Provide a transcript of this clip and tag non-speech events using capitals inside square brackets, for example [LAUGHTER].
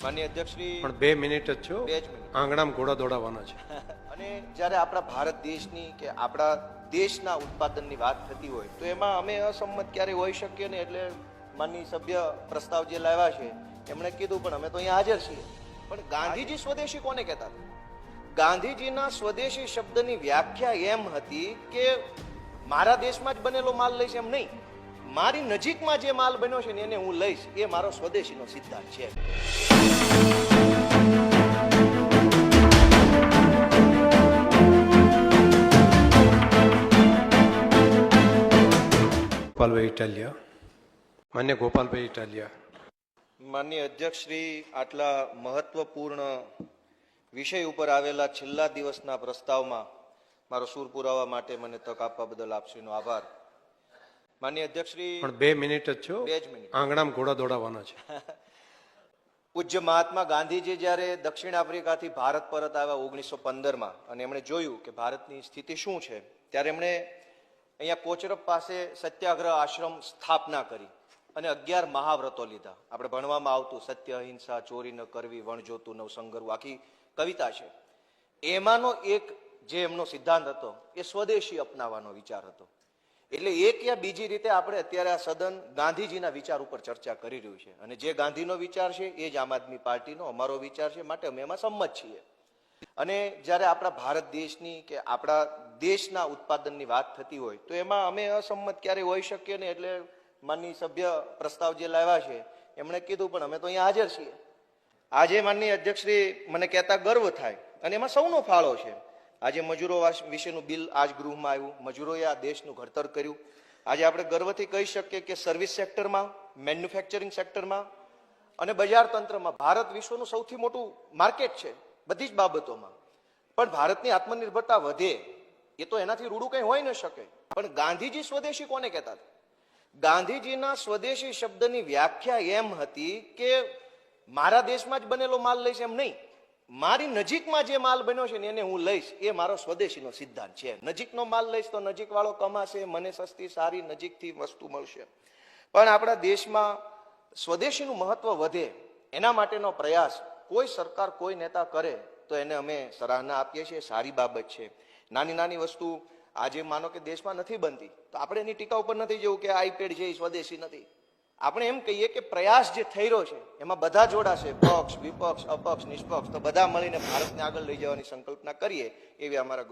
માનનીય અધ્યક્ષશ્રી પણ બે મિનિટ જ છો. બે જ મિનિટ. આંગણામાં ઘોડા દોડાવવાના છે. [LAUGHS] અને જ્યારે આપણા ભારત દેશની કે આપણા દેશના ઉત્પાદનની વાત થતી હોય તો એમાં અમે અસંમત ક્યારે હોઈ શકીએ ને એટલે માનની સભ્ય પ્રસ્તાવ જે લાવ્યા છે એમણે કીધું પણ અમે તો અહીંયા હાજર છીએ. પણ ગાંધીજી સ્વદેશી કોને કહેતા હતા? ગાંધીજીના સ્વદેશી શબ્દની વ્યાખ્યા એમ હતી કે મારા દેશમાં જ બનેલો માલ લઈશ એમ નહીં. મારી નજીકમાં જે માલ બન્યો છે ને એને હું લઈશ એ મારો સ્વદેશીનો સિદ્ધાંત છે. ગોપાલભાઈ ઇટાલિયા. માન્ય ગોપાલભાઈ ઇટાલિયા. માન્ય અધ્યક્ષ શ્રી આટલા મહત્વપૂર્ણ વિષય ઉપર આવેલા છેલ્લા દિવસના પ્રસ્તાવમાં મારો સૂર પુરાવા માટે મને તક આપવા બદલ આપશ્રીનો આભાર. માનનીય અધ્યક્ષ શ્રી પણ બે મિનિટ જ છો. બે જ મિનિટ. આંગણામાં ઘોડા દોડાવવાના છે. [LAUGHS] પૂજ્ય મહાત્મા ગાંધીજી જ્યારે દક્ષિણ આફ્રિકાથી ભારત પરત આવ્યા ઓગણીસો પંદરમાં અને એમણે જોયું કે ભારતની સ્થિતિ શું છે ત્યારે એમણે અહીંયા કોચરપ પાસે સત્યાગ્રહ આશ્રમ સ્થાપના કરી અને અગિયાર મહાવ્રતો લીધા. આપણે ભણવામાં આવતું સત્ય અહિંસા ચોરી ન કરવી વણજોતું નવ સંગરવું આખી કવિતા છે. એમાંનો એક જે એમનો સિદ્ધાંત હતો એ સ્વદેશી અપનાવવાનો વિચાર હતો. એટલે એક યા બીજી રીતે આપણે અત્યારે આ સદન ગાંધીજીના વિચાર ઉપર ચર્ચા કરી રહ્યું છે. અને જે ગાંધીનો વિચાર છે, એ જ આમ આદમી પાર્ટીનો, અમારો વિચાર છે, માટે અમે એમાં સંમત છીએ. અને જ્યારે આપણા ભારત દેશની કે આપણા દેશના ઉત્પાદનની વાત થતી હોય, તો એમાં અમે અસંમત ક્યારે હોઈ શકીએ ને એટલે માનની સભ્ય પ્રસ્તાવ જે લાવ્યા છે, એમણે કીધું, પણ અમે તો અહીંયા હાજર છીએ. આજે માનની અધ્યક્ષશ્રી મને કહેતા ગર્વ થાય. અને એમાં સૌનો ફાળો છે. આજે મજૂરો વિશેનું બિલ આજ ગૃહમાં આવ્યું. મજૂરોએ આ દેશનું ઘડતર કર્યું. આજે આપણે ગર્વથી કહી શકીએ કે સર્વિસ સેક્ટરમાં મેન્યુફેક્ચરિંગ સેક્ટરમાં અને બજાર તંત્રમાં ભારત વિશ્વનું સૌથી મોટું માર્કેટ છે, બધી જ બાબતોમાં. પણ ભારતની આત્મનિર્ભરતા વધે, એ તો એનાથી રૂડું કંઈ હોઈ ન શકે. પણ ગાંધીજી સ્વદેશી કોને કહેતા હતા? ગાંધીજીના સ્વદેશી શબ્દની વ્યાખ્યા એમ હતી કે મારા દેશમાં જ બનેલો માલ લઈશ એમ નહીં. મારી નજીકમાં જે માલ બન્યો છે ને એને હું લઈશ, એ મારો સ્વદેશીનો સિદ્ધાંત છે. નજીકનો માલ લઈશ તો નજીક વાળો કમાશે, મને સસ્તી, સારી, નજીકથી વસ્તુ મળશે. પણ આપણા દેશમાં સ્વદેશીનું મહત્વ વધે એના માટેનો પ્રયાસ કોઈ સરકાર, કોઈ નેતા કરે તો એને અમે સરાહના આપીએ છીએ. સારી બાબત છે. નાની નાની વસ્તુ આજે માનો કે દેશમાં નથી બનતી, તો આપણે એની ટીકા ઉપર નથી જવું કે આઈપેડ છે, એ સ્વદેશી નથી. આપણે એમ કહીએ કે પ્રયાસ જે થઈ રહ્યો છે, એમાં બધા જોડાશે. પક્ષ, વિપક્ષ, અપક્ષ, નિષ્પક્ષ. તો બધા મળીને ભારતને આગળ લઈ જવાની સંકલ્પના કરીએ એવી અમારા